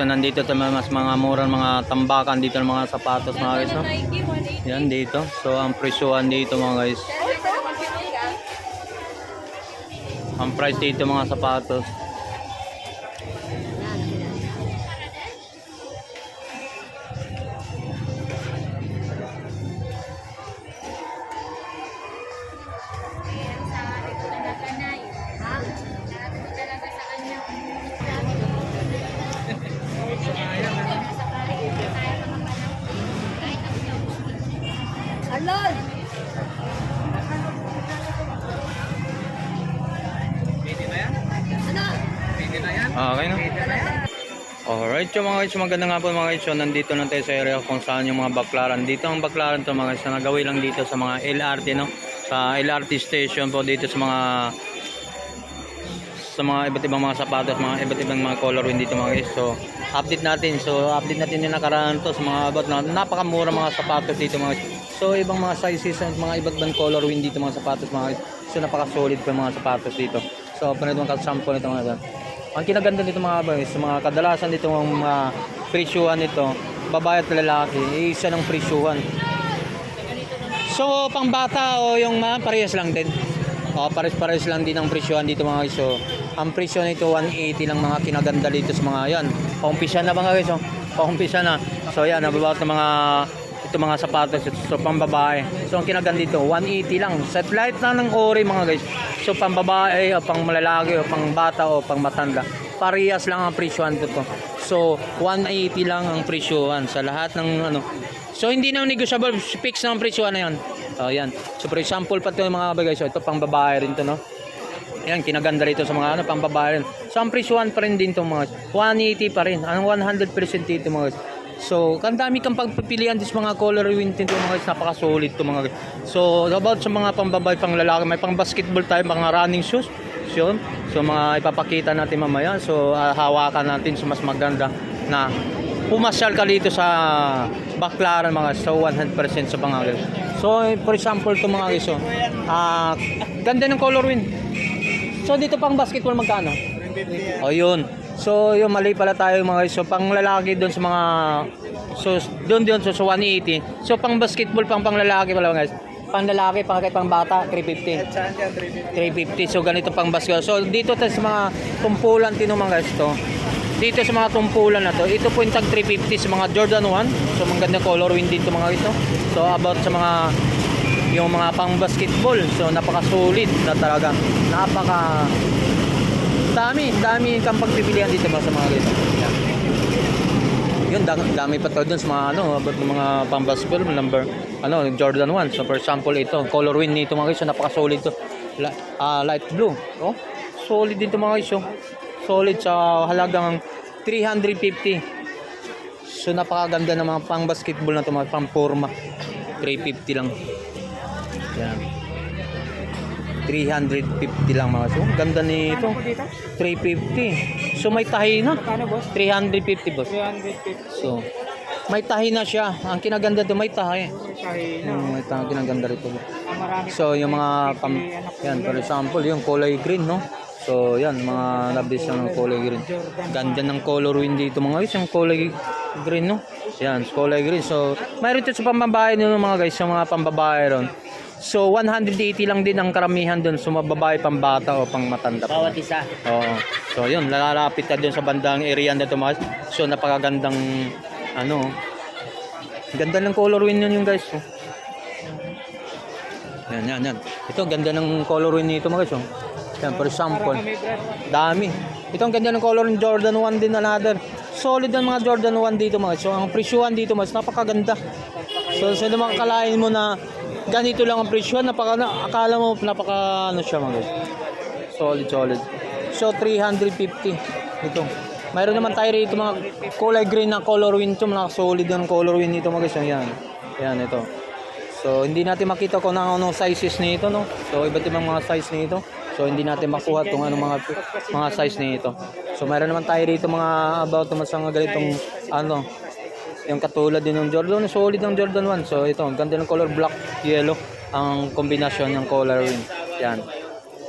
So nandito tayo mas mga murang mga tambakan dito ng mga sapatos mga guys. No? Nike 180. Yan dito. So ang presyuhan dito mga guys. Ang price dito mga sapatos. Guys, maganda nga po mga guys. So, nandito na tayo sa area kung saan yung mga baklaran. Dito ang baklaran to mga guys, na nagawi lang dito sa mga LRT, no? Sa LRT station po dito sa mga sa mga iba't ibang mga sapatos, mga iba't ibang mga color rin dito mga guys. So, update natin. So, update natin yung nakaraan to sa mga about na napakamura mga sapatos dito mga guys. So, ibang mga sizes at mga iba't ibang color rin dito mga sapatos mga guys. So, napaka-solid pa mga sapatos dito. So, panito mga sample nito mga guys. Ang kinaganda nito mga boys, mga kadalasan dito ng mga presyuhan nito, babae at lalaki, isa ng presyuhan. So, pang bata o yung mga parehas lang din. O, pares-pares lang din ang presyohan dito mga guys. So, ang presyo nito 180 lang mga kinaganda dito sa mga yan. Paumpisa na mga guys. Oh. Paumpisa na. So, yan, nababaut ng mga ito mga sapatos ito so pang babae so ang kinaganda dito 180 lang. Set light na ng ori mga guys so pang babae o pang malalaki o pang bata o pang matanda parehas lang ang presyohan to to so 180 lang ang presyohan sa lahat ng ano. So hindi na negotiable fix na ang presyohan na yan oh yan so for example pa to mga bagay so ito pang babae rin to no? Ayan, kinaganda rito sa mga ano, pang babae rin. So, ang presyohan pa rin din itong mga 180 pa rin. Ang 100% dito mga. So, ang dami kang pagpipilian din sa mga color win dito mga guys. Napaka-solid to mga guys. So, about sa mga pambabae, pang lalaki, may pang basketball tayo, mga running shoes. So, yun. so mga ipapakita natin mamaya. So, ah, hawakan natin sa mas maganda na pumasyal ka dito sa Baclaran mga so 100% sa mga guys. So, for example, to mga guys, so, ah, ganda ng color win. So dito pang basketball magkano? O yun. So yung mali pala tayo mga guys. So pang lalaki doon sa mga so doon doon so, so 180. So pang basketball pang pang lalaki pala mga guys. Pang lalaki pang kay pang bata 350. 350. So ganito pang basketball. So dito tayo sa mga tumpulan tino mga guys to. Dito sa mga tumpulan na to, ito po yung tag 350 sa mga Jordan 1. So maganda color wind dito mga ito. So about sa mga yung mga pang basketball so napaka solid na talaga napaka dami dami kang pagpipilian dito mga sa mga Yan. yun dami, dami pa to dun sa mga ano mga pang basketball number ano Jordan 1 so for example ito color win nito mga guys so napaka solid to La, ah, light blue oh solid din to mga guys oh. solid sa halagang 350 so napakaganda ng mga pang basketball na to mga pang forma 350 lang yan. 350 lang mga so. Ganda nito. 350. So may tahi na. Kano boss? 350 boss. 350. So may tahi na siya. Ang kinaganda to may tahi. Shahi na. Hmm, may tahi kinaganda rito. Ah. So yung mga pam yan for example yung kulay green no. So yan mga nabis ng kulay green. Ganda ng color win dito mga guys yung kulay green no. Yan kulay green. So mayroon dito sa pambabae nyo mga guys yung mga pambabae ron. So 180 lang din ang karamihan doon so mababae pambata o pang matanda. Bawat isa. Oo. So yun, lalapit ka dun sa bandang area na tumas. So napakagandang ano. Ganda ng color win yun yung guys. Oh. Yan, yan, yan. Ito, ganda ng color win nito mga guys. Oh. Yan, for example. Dami. Ito ang ganda ng color ng Jordan 1 din another. Solid ang mga Jordan 1 dito mga. So ang presyuhan dito mas napakaganda. So sa naman kalain mo na ganito lang ang presyuhan, napaka na, akala mo napaka ano siya mga. Solid solid. So 350 ito. Mayroon naman tayo rito mga kulay green na color win to, mga solid ang color win nito mga guys. Yan. Yan ito. So hindi natin makita kung ano anong sizes nito no. So iba't ibang mga size nito. So hindi natin makuha kung ano mga mga size nito. So mayroon naman tayo rito mga about naman sa mga ganitong ano Yung katulad din ng Jordan, solid ng Jordan 1. So ito, ang ganda ng color black, yellow, ang kombinasyon ng color. Yan.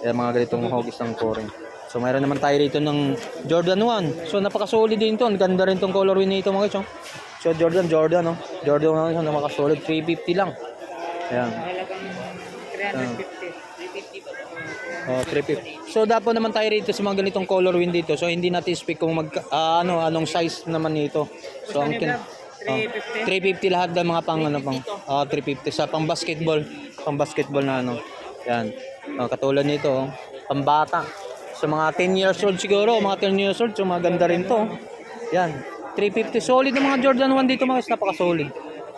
Yan mga ganitong hogis ng coring. So mayroon naman tayo rito ng Jordan 1. So napaka-solid din to. Ang ganda rin tong color nito mga guys. oh. So Jordan, Jordan, no? Jordan 1, so napaka-solid. 350 lang. Ayan. Halagang 350. Oh, 350. So dapat naman tayo rito sa mga ganitong color win dito. So hindi natin speak kung mag ah, ano anong size naman nito. So ang kin- oh, 350 lahat ng mga pang ano pang oh, 350 sa pang basketball, pang basketball na ano. Yan. Oh, katulad nito, oh, pambata. Sa mga 10 years old siguro, mga 10 years old, so maganda rin to. Yan. 350 solid ng mga Jordan 1 dito mga guys, napaka-solid.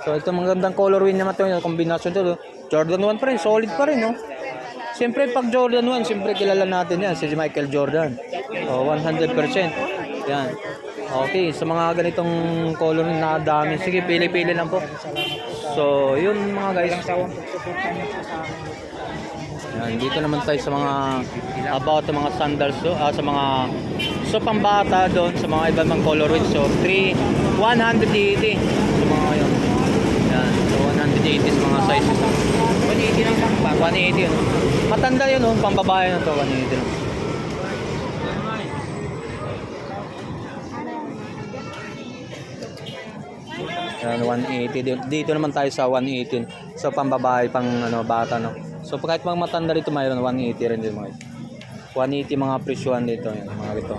So ito magandang color win naman to, yung combination to. Jordan 1 pa rin, solid pa rin, no? Siyempre pag Jordan 1, siyempre kilala natin yan, si Michael Jordan. Oh, 100%. Yan. Okay, sa mga ganitong color na dami, sige, pili-pili lang po. So, yun mga guys. Yan, dito naman tayo sa mga about sa mga sandals so, ah, sa mga so pambata doon sa mga iba mang color win. So 3 180 sa mga yun. Yan, so 180 sa mga sizes. 180 lang pang baba. 180 yun. Matanda yun oh, pambabae na to 180 lang. Yan, 180. Dito, naman tayo sa 118. So, pambabae, pang ano, bata, no? So, kahit mga matanda dito, mayroon 180 rin din mga ito. 180 mga presyuan dito, yan, mga ito.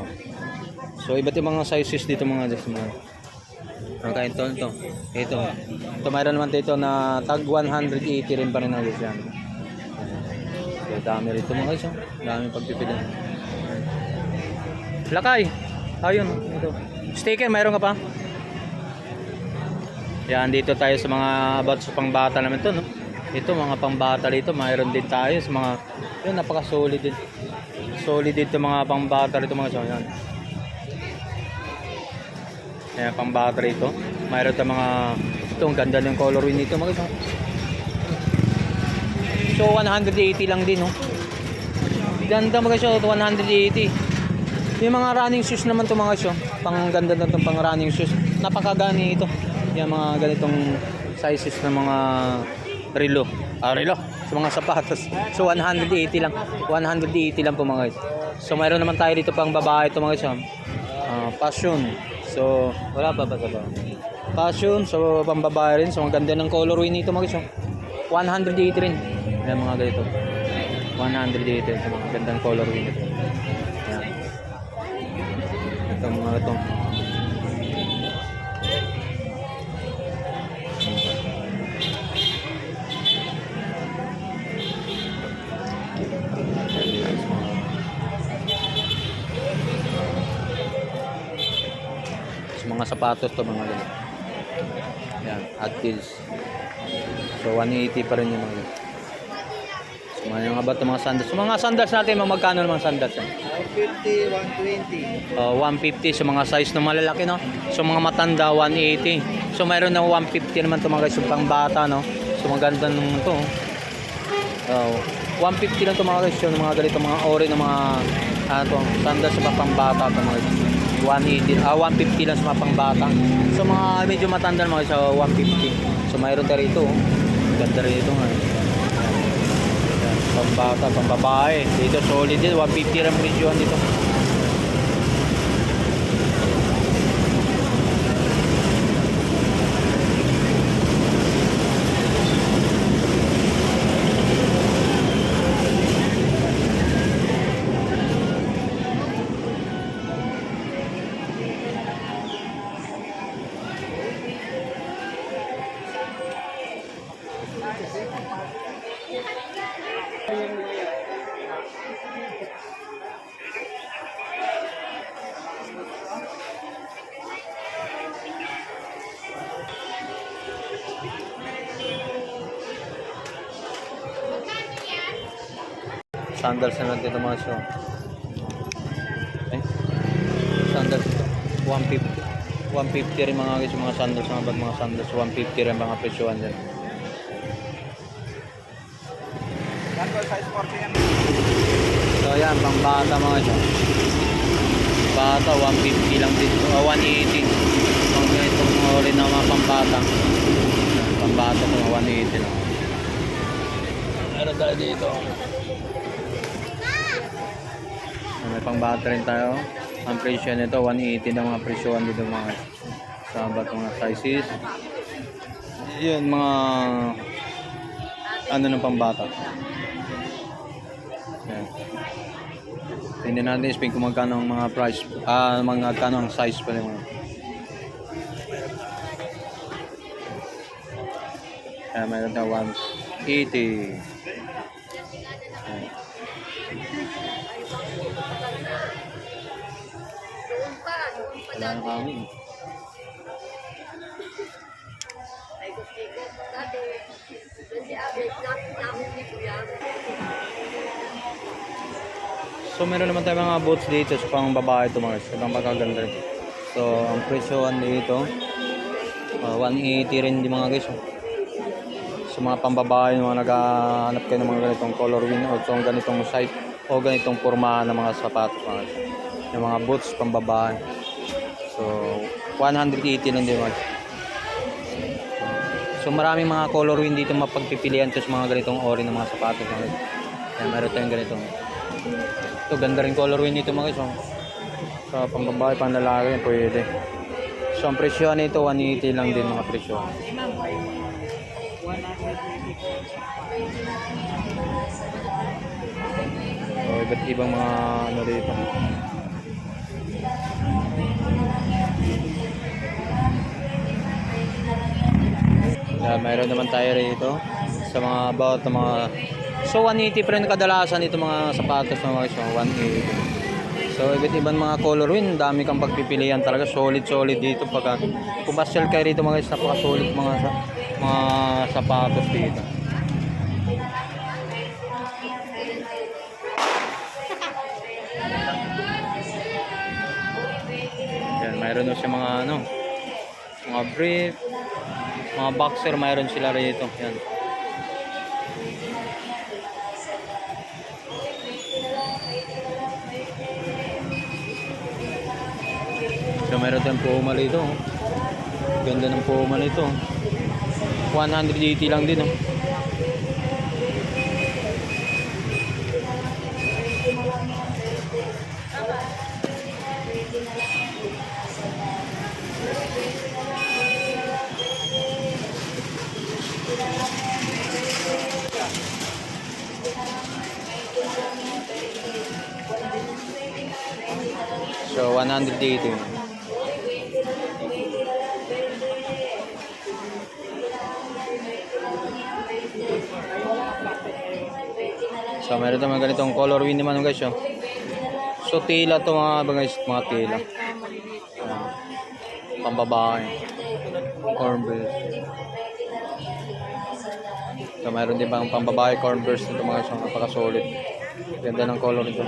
So, iba't ibang mga sizes dito mga dito. Mga, mga ito, ito. Ito. Ito, mayroon naman dito na tag 180 rin pa rin na guys yan. So, dami rito mga guys, oh. Dami pagpipilan. Lakay! Ayun, ito. Sticker, mayroon ka pa? Yan, dito tayo sa mga about sa pangbata naman to, no? Ito, mga pangbata dito, mayroon din tayo sa mga, yun, napaka-solid din. Solid dito mga pangbata rito mga so, yan. Yan, pangbata rito. Mayroon tayong mga, ito, ang ganda ng color nito mga so. So, 180 lang din, no? Ganda mga so, 180. Yung mga running shoes naman to mga shoes, pang ganda na itong pang running shoes. Napakagani ito. Yung mga ganitong sizes ng mga relo. Ah, relo. Sa mga sapatos. So 180 lang. 180 lang po mga guys. So mayroon naman tayo dito pang babae ito mga guys. Ah, passion. So wala pa ba sa ba? Passion. So pang babae rin. So ang ganda ng colorway nito mga guys. 180 rin. Yan mga ganito. 180 sa mga gandang colorway nito. Yan. Ito mga ito. Mga sapatos to mga ganito. Yan, Adkins. So 180 pa rin yung mga ganito. So mga mga ba't mga sandals. So mga sandals natin, mga magkano naman sandals? Eh? 150, 120. Uh, 150 sa mga size na malalaki no so mga matanda 180 so mayroon na 150 naman to mga guys yung pang bata no so maganda nung to uh, 150 lang to mga guys yung mga ganito mga ori ng mga ano to sandals sa pang bata to mga guys 180 ah 150 lang sa mga pang bata so mga medyo matanda mga so 150 so mayroon tayo rito oh. ganda rin ito nga. Yan, pang bata pang babae dito solid din 150 lang presyohan dito Sandals na natin ito mga show. Eh, sandals ito. 150. 150 rin mga guys mga sandals, mga bag mga sandals. 150 rin mga presyohan size 40 yan. So yan, pang bata mga show. Bata, 150 lang din. O, 180. Mga ganitong uri ng mga pambata. Pambata mga 180 lang. Meron tayo dito. May pambata rin tayo. Ang presyo nito, 180 na mga presyoan dito mga sabat mga sizes. Yan, mga ano ng pambata. Yan. Tingnan natin speak kung magkano ang mga price, ah, mga kano ang size pa rin. Kaya mayroon na 180. Nang hangin. So meron naman tayo mga boots dito sa pang babae ito mga sa pang magaganda rin. So ang presyoan dito ah, 180 rin di mga guys. oh. Sa mga pambabae mga naghahanap kayo ng mga ganitong color wheel o itong ganitong size o ganitong pormahan ng mga sapatos mga guys. Yung mga boots pambabae. So 180 lang din mga. So maraming mga color wheel dito mapagpipilian to sa mga ganitong ori ng mga sapatos mga. Kaya meron tayong ganitong ito, ganda rin color wheel nito mga guys. oh. Sa pambabae, pang lalaki, pwede. So, ang presyo nito, 180 lang din mga presyo. So, iba't ibang mga ano dito. Yeah, mayroon naman tayo rito sa mga about ng mga So 180 pa rin kadalasan ito mga sapatos ng mga mga 180. So iba't ibang mga color win, dami kang pagpipilian talaga, solid solid dito pagka kung basel kayo rito mga guys, napaka solid mga sa- mga sapatos dito. Yan, mayroon na siya mga ano, mga brief, mga boxer, mayroon sila rito. Yan. So meron tayong Puma dito. oh. Ganda ng Puma nito. 180 lang din. Oh. So 180. So meron naman ganitong color wheel naman guys oh. So tila to mga guys, mga tila. Ayan. Pambabae. Cornbread. So meron din bang pambabae cornbread nito mga guys, oh, napaka solid. Ganda ng color nito.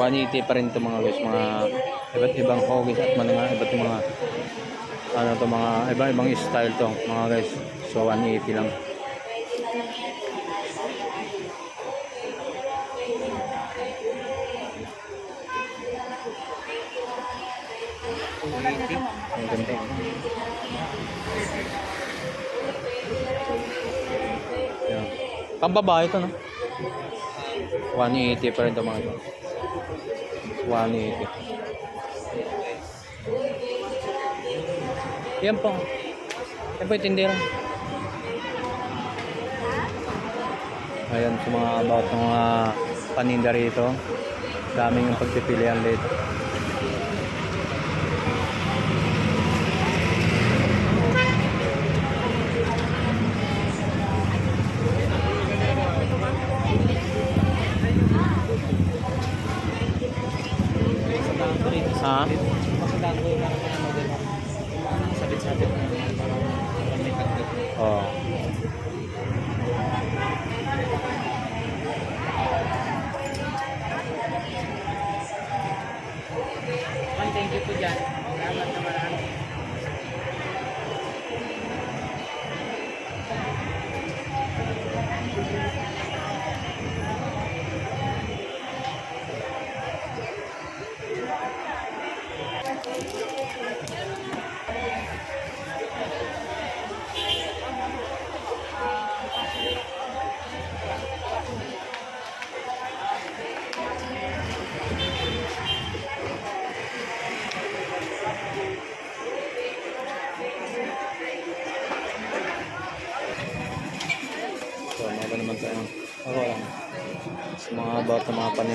180 pa rin ito mga guys mga iba't ibang hoggies at mga iba't mga ano to mga iba ibang style to mga guys. So 180 lang. Ang ganda. Babae to no? 180 pa rin ito mga ito 180. Yan po. Yan po yung tindera. Ayan sa mga about ng mga paninda rito. Daming yung pagpipilian dito.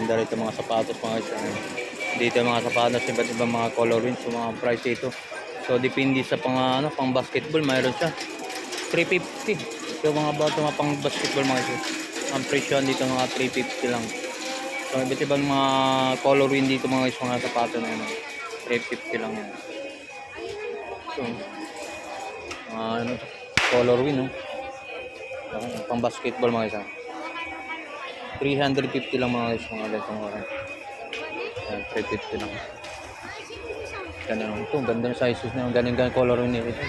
Paninda rito, mga sapatos, mga isa. Dito yung mga sapatos, iba't ibang mga color rin, so mga price dito. So depende sa pang ano, pang basketball, mayroon siya. 350. So mga sa mga pang basketball mga isa. Ang presyo dito mga 350 lang. So iba't ibang mga color rin dito mga isa, mga sapatos na yun. 350 lang yan. So, mga ano, color win, no? Ang pang basketball mga isa. 350 lang mga guys, mga ganitong oras. Yan, 350 lang. Ganda lang ito, ganda ng sizes na ganun ganun color ito.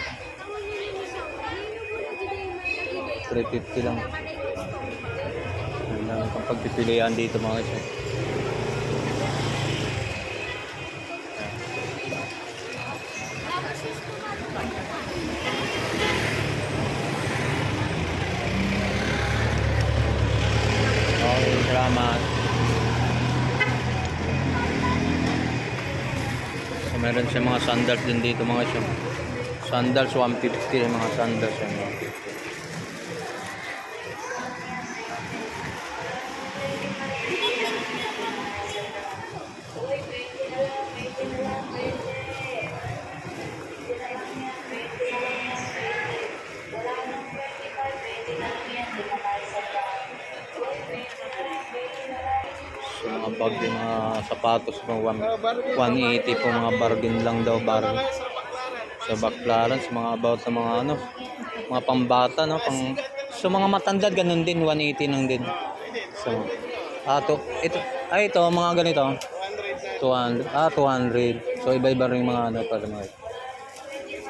350 lang. Yan lang ang pagpipilian dito mga guys. Salamat. So, meron siya mga sandals din dito mga siya. Sandals 150 yung mga sandals yan. 150. Sapatos mo, 180 po mga bargain lang daw bargain. Sa baklaran, sa mga about sa mga ano, mga pambata, no? Pang, so mga matanda, ganun din, 180 lang din. So, ah, to, ito, ay ito, mga ganito. 200, ah, 200. So, iba-iba rin mga ano, para mga,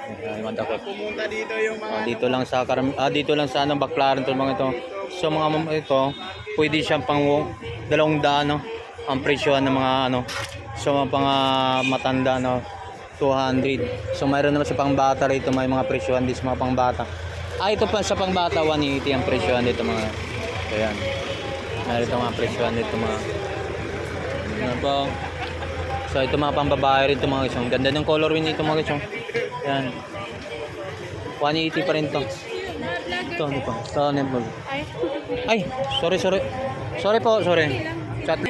Ayan, mga dakot. Pumunta dito yung mga Ah, dito lang sa karam ah, dito lang sa anong baklaran to mga ito. So mga ito, pwede siyang pang dalawang daan no. Ang presyo ng mga ano. So mga pang ah, matanda no 200. So mayroon naman sa pangbata rito may mga presyohan dito sa mga pangbata. Ah ito pa sa pangbata 180 ang presyohan dito mga. Ayan. Mayroon ito mga presyohan dito mga. Ano ba? So ito mga pambabae rin ito mga isang. Ganda ng color rin ito mga isang. Yan. 180 pa rin to. Ito ano pa? Ito ano po? Ay, sorry, sorry. Sorry po, sorry. Chat.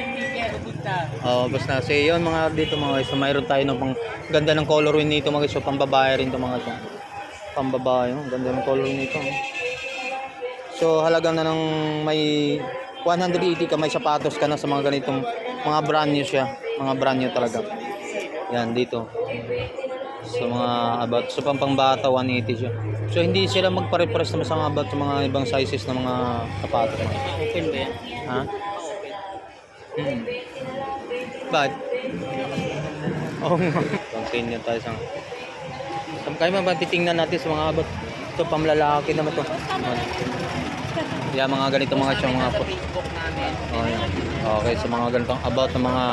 Oh, basta kasi yun mga dito mga guys. So, mayroon tayo ng pang ganda ng color rin nito mga guys. So, pambabae rin to mga guys. Pambabae, oh. ganda ng color nito. oh. So, halagang na ng may 180 ka may sapatos ka na sa mga ganitong mga brand new siya. Mga brand new talaga. Yan dito. So mga about sa pampangbata 180 siya. So hindi sila magpare-pares naman sa mga about sa mga ibang sizes ng mga sapatos. Open ba yan? Ha? Hmm. Bakit? Oo nga. Continue tayo sa... Sa kayo mga titingnan natin sa mga abot. Ito pamlalaki naman to. Yan mga ganito mga siyang mga po. Oh, yan. Okay, sa mga ganitong about ng mga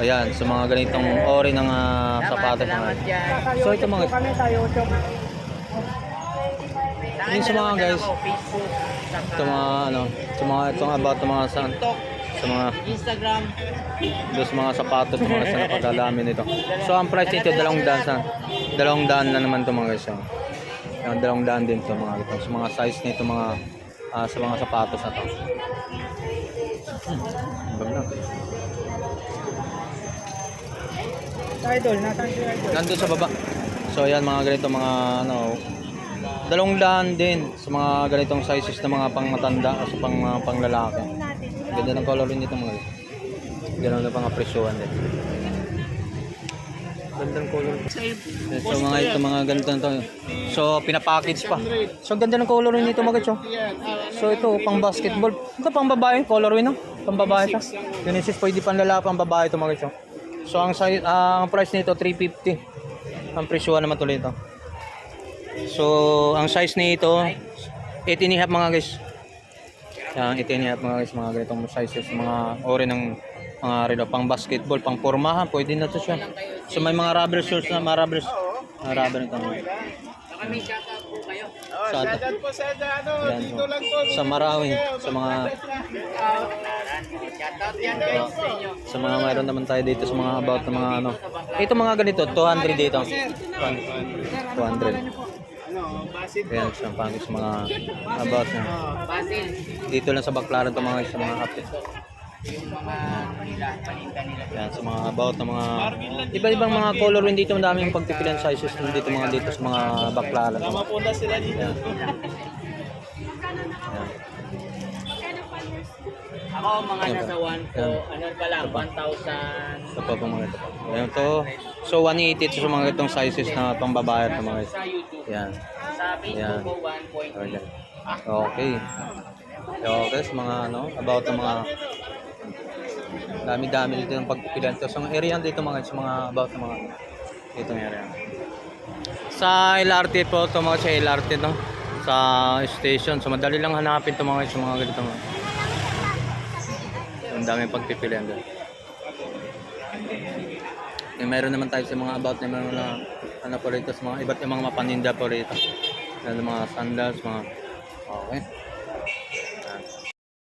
ayan, sa mga ganitong ori ng ah, sapatos mga. So ito mga Yun sa mga guys. Ito mga ano, sa mga itong about ng mga sa, TikTok, sa mga Instagram. doon sa mga sapatos mga sa napagdalamin nito. So ang price nito dalawang daan sa dalawang daan na naman to mga guys. oh. Yung dalawang daan din to mga ito. Sa mga size nito mga ah, sa mga sapatos na to. Hmm, ang ganda. Idol, nasan si Idol? Nandun sa baba. So ayan mga ganito mga ano dalawang daan din sa mga ganitong sizes na mga pang matanda o sa pang mga panglalaki. Ganda ng color nito mga guys. Ganun na pang presyohan din. Gandang color. So mga ito mga ganito to. So pinapackage pa. So ganda ng color nito mga guys. oh. So ito pang basketball. Ito pang babae color no? Pang babae ito. Genesis pwede pang lalaki pang babae ito mga guys. oh. So ang size ah, ang price nito 350. Ang presyo naman tuloy ito. So ang size nito 18 and a half mga guys. Yan 18 and a half mga guys mga ganitong sizes mga ori ng mga relo pang basketball, pang pormahan, pwede na to siya. So may mga rubber shoes na mga rubber mga rubber. Kami shoutout po kayo. Sa ato. Shoutout po sa ano, Yan, dito oh. lang po. Sa Marawi, sa mga Shoutout yan guys sa inyo. sa mga mayroon naman tayo dito sa mga about ng mga ano. Ito mga ganito, 200 dito. 200. 200. Po. Ayan, sa mga about na. Dito lang sa Baclaran to mga sa mga update. Yung mga nila, paninda nila. Yan, sa mga about ng mga iba-ibang mga color rin dito, madaming pagpipilian sizes din dito mga dito sa mga Baclaran. Tama po na sila dito. Ako mga nasa ba? 1 po, ano pa lang, 1,000. Ito pa pa mga ito. Ayan to. So 180 ito sa mga itong sizes na pambabae ito mga ito. Yan. Sa. Facebook po, 1.2. Ayan. Okay. Okay, sa mga ano, about ng mga dami-dami dito ng pagpipilian. So, sa area dito mga sa mga about ng mga dito ng area. Sa LRT po to mga sa LRT no sa station. So madali lang hanapin to mga sa mga ganito mga. Ang dami pagpipilian doon. Eh, meron naman tayo sa mga about na mga ano po rito sa mga iba't ibang mga paninda po rito. Ano, mga sandals, mga okay.